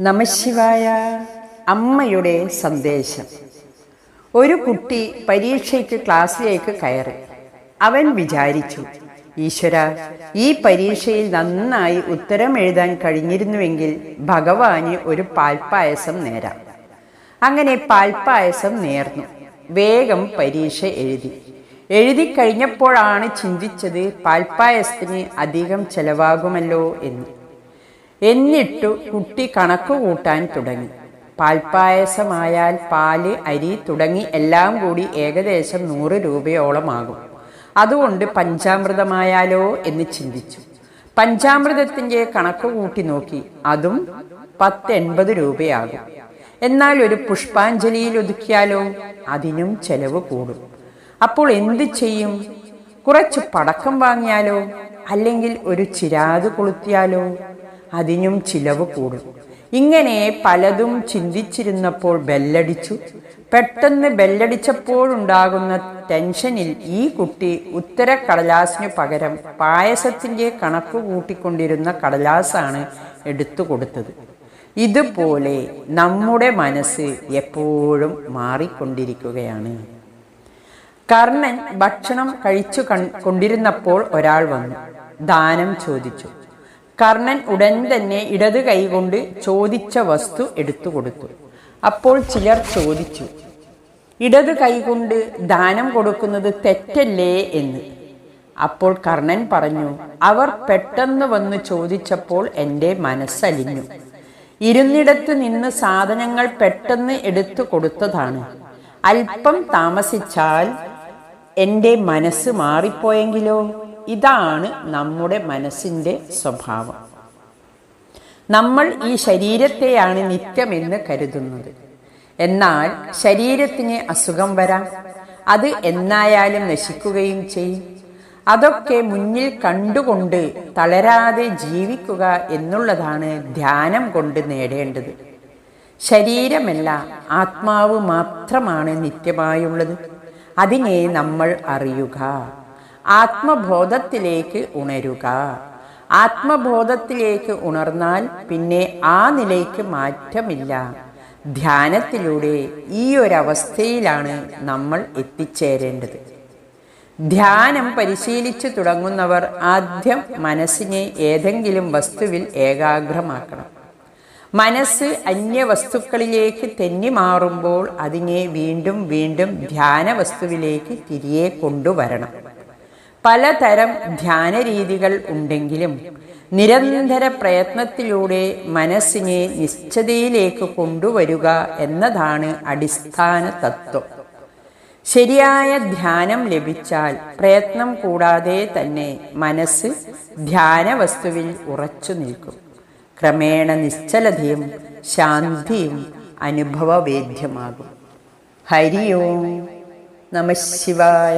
നമശിവായ അമ്മയുടെ സന്ദേശം. ഒരു കുട്ടി പരീക്ഷയ്ക്ക് ക്ലാസ്സിലേക്ക് കയറി. അവൻ വിചാരിച്ചു ഈശ്വര ഈ പരീക്ഷയിൽ നന്നായി ഉത്തരം എഴുതാൻ കഴിഞ്ഞിരുന്നുവെങ്കിൽ ഭഗവാന് ഒരു പാൽപ്പായസം നേരാം. അങ്ങനെ പാൽപ്പായസം നേർന്നു. വേഗം പരീക്ഷ എഴുതി. എഴുതി കഴിഞ്ഞപ്പോഴാണ് ചിന്തിച്ചത് പാൽപ്പായസത്തിന് അധികം ചെലവാകുമല്ലോ എന്ന്. എന്നിട്ടു കുട്ടി കണക്ക് കൂട്ടാൻ തുടങ്ങി. പാൽപ്പായസമായാൽ പാൽ അരി തുടങ്ങി എല്ലാം കൂടി ഏകദേശം നൂറ് രൂപയോളമാകും. അതുകൊണ്ട് പഞ്ചാമൃതമായാലോ എന്ന് ചിന്തിച്ചു. പഞ്ചാമൃതത്തിന്റെ കണക്ക് കൂട്ടി നോക്കി. അതും പത്തെൺപത് രൂപയാകും. എന്നാൽ ഒരു പുഷ്പാഞ്ജലിയിൽ ഒതുക്കിയാലോ? അതിനും ചെലവ് കൂടും. അപ്പോൾ എന്ത് ചെയ്യും? കുറച്ച് പടക്കം വാങ്ങിയാലോ? അല്ലെങ്കിൽ ഒരു ചിരാത് കൊളുത്തിയാലോ? അതിനും ചിലവ് കൂടും. ഇങ്ങനെ പലതും ചിന്തിച്ചിരുന്നപ്പോൾ ബെല്ലടിച്ചു. പെട്ടെന്ന് ബെല്ലടിച്ചപ്പോഴുണ്ടാകുന്ന ടെൻഷനിൽ ഈ കുട്ടി ഉത്തര കടലാസിനു പകരം പായസത്തിന്റെ കണക്ക് കൂട്ടിക്കൊണ്ടിരുന്ന കടലാസാണ് എടുത്തു കൊടുത്തത്. ഇതുപോലെ നമ്മുടെ മനസ്സ് എപ്പോഴും മാറിക്കൊണ്ടിരിക്കുകയാണ്. കർണൻ ഭക്ഷണം കഴിച്ചു കൊണ്ടിരുന്നപ്പോൾ ഒരാൾ വന്നു. ദാനം ചോദിച്ചു. കർണൻ ഉടൻ തന്നെ ഇടത് കൈകൊണ്ട് ചോദിച്ച വസ്തു എടുത്തു കൊടുത്തു. അപ്പോൾ ചിലർ ചോദിച്ചു ഇടത് കൈകൊണ്ട് ദാനം കൊടുക്കുന്നത് തെറ്റല്ലേ എന്ന്? അപ്പോൾ കർണൻ പറഞ്ഞു അവർ പെട്ടെന്ന് വന്ന് ചോദിച്ചപ്പോൾ എന്റെ മനസ്സലിഞ്ഞു. ഇരുന്നിടത്ത് നിന്ന് സാധനങ്ങൾ പെട്ടെന്ന് എടുത്തു കൊടുത്തതാണ്. അല്പം താമസിച്ചാൽ എന്റെ മനസ്സ് മാറിപ്പോയെങ്കിലോ? ഇതാണ് നമ്മുടെ മനസ്സിന്റെ സ്വഭാവം. നമ്മൾ ഈ ശരീരത്തെയാണ് നിത്യമെന്ന് കരുതുന്നത്. എന്നാൽ ശരീരത്തിന് അസുഖം വരാം. അത് എന്നായാലും നശിക്കുകയും ചെയ്യും. അതൊക്കെ മുന്നിൽ കണ്ടുകൊണ്ട് തളരാതെ ജീവിക്കുക എന്നുള്ളതാണ് ധ്യാനം കൊണ്ട് നേടേണ്ടത്. ശരീരമല്ല ആത്മാവ് മാത്രമാണ് നിത്യമായുള്ളത്. അതിനെ നമ്മൾ അറിയുക. ആത്മബോധത്തിലേക്ക് ഉണരുക. ആത്മബോധത്തിലേക്ക് ഉണർന്നാൽ പിന്നെ ആ നിലയ്ക്ക് മാറ്റമില്ല. ധ്യാനത്തിലൂടെ ഈ ഒരവസ്ഥയിലാണ് നമ്മൾ എത്തിച്ചേരേണ്ടത്. ധ്യാനം പരിശീലിച്ചു തുടങ്ങുന്നവർ ആദ്യം മനസ്സിനെ ഏതെങ്കിലും വസ്തുവിൽ ഏകാഗ്രമാക്കണം. മനസ്സ് അന്യ വസ്തുക്കളിലേക്ക് തെന്നി മാറുമ്പോൾ അതിനെ വീണ്ടും വീണ്ടും ധ്യാന വസ്തുവിലേക്ക് തിരികെ കൊണ്ടുവരണം. പലതരം ധ്യാന രീതികൾ ഉണ്ടെങ്കിലും നിരന്തര പ്രയത്നത്തിലൂടെ മനസ്സിനെ നിശ്ചതയിലേക്ക് കൊണ്ടുവരിക എന്നതാണ് അടിസ്ഥാന തത്വം. ശരിയായ ധ്യാനം ലഭിച്ചാൽ പ്രയത്നം കൂടാതെ തന്നെ മനസ്സ് ധ്യാന വസ്തുവിൽ ഉറച്ചു നിൽക്കും. ക്രമേണ നിശ്ചലതയും ശാന്തിയും അനുഭവവേദ്യമാകും. ഹരി ഓം നമ ശിവായ.